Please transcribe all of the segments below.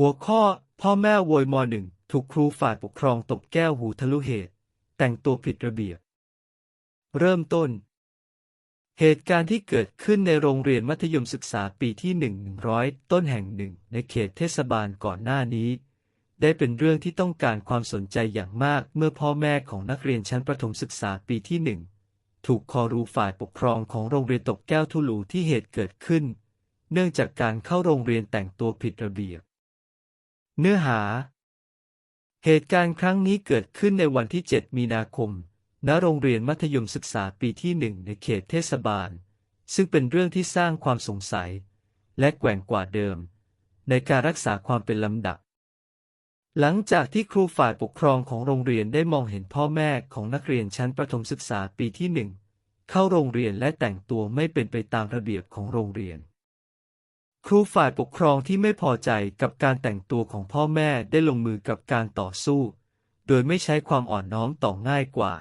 หัวข้อ พ่อแม่โวยมหนึ่งถูกครูฝ่ายปกครองตบแก้วหูทะลุเหตุ แต่งตัวผิดระเบียบ เริ่มต้น เหตุการณ์ที่เกิดขึ้นในโรงเรียนมัธยมศึกษาปีที่หนึ่งร้อยต้นแห่งหนึ่งในเขตเทศบาลก่อนหน้านี้ ได้เป็นเรื่องที่ต้องการความสนใจอย่างมากเมื่อพ่อแม่ของนักเรียนชั้นประถมศึกษาปีที่หนึ่งถูกคอรูฝ่ายปกครองของโรงเรียนตบแก้วทุลูที่เหตุเกิดขึ้น เนื่องจากการเข้าโรงเรียนแต่งตัวผิดระเบียบ เนื้อหา เหตุการณ์ครั้งนี้เกิดขึ้นในวันที่ 7 มีนาคม ณ โรงเรียนมัธยมศึกษาปีที่หนึ่งในเขตเทศบาล ซึ่งเป็นเรื่องที่สร้างความสงสัย และแกว่งกว่าเดิม ในการรักษาความเป็นลำดับ หลังจากที่ครูฝ่ายปกครองของโรงเรียนได้มองเห็นพ่อแม่ของนักเรียนชั้นประถมศึกษาปีที่หนึ่งเข้าโรงเรียนและแต่งตัวไม่เป็นไปตามระเบียบของโรงเรียน ครูฝ่ายปกครองที่ไม่พอใจกับการแต่งตัวของพ่อแม่ได้ลงมือกับการต่อสู้ โดยไม่ใช้ความอ่อนน้อมต่อง่ายกว่า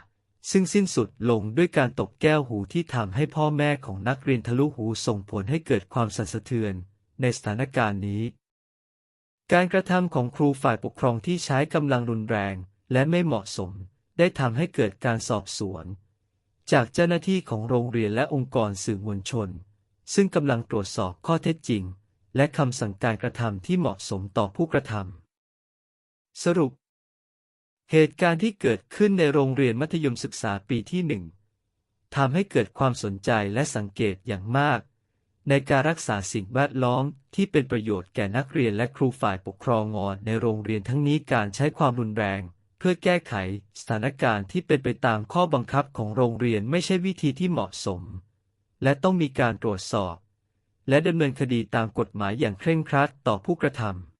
ซึ่งสิ้นสุดลงด้วยการตบแก้วหูที่ทำให้พ่อแม่ของนักเรียนทะลุหูส่งผลให้เกิดความสั่นสะเทือน ในสถานการณ์นี้ การกระทำของครูฝ่ายปกครองที่ใช้กำลังรุนแรง และไม่เหมาะสม ได้ทำให้เกิดการสอบสวน จากเจ้าหน้าที่ของโรงเรียนและองค์กรสื่อมวลชน ซึ่งกำลังตรวจสอบข้อเท็จจริง และคำสั่งการกระทำที่เหมาะสมต่อผู้กระทำสรุป เหตุการณ์ที่เกิดขึ้นในโรงเรียนมัธยมศึกษาปีที่หนึ่งทำให้เกิดความสนใจและสังเกตอย่างมาก ในการรักษาสิ่งแวดล้อมที่เป็นประโยชน์แก่นักเรียนและครูฝ่ายปกครองงอนในโรงเรียนทั้งนี้การใช้ความรุนแรง เพื่อแก้ไขสถานการณ์ที่เป็นไปตามข้อบังคับของโรงเรียนไม่ใช่วิธีที่เหมาะสม และต้องมีการตรวจสอบ และดำเนินคดีตามกฎหมายอย่างเคร่งครัดต่อผู้กระทำ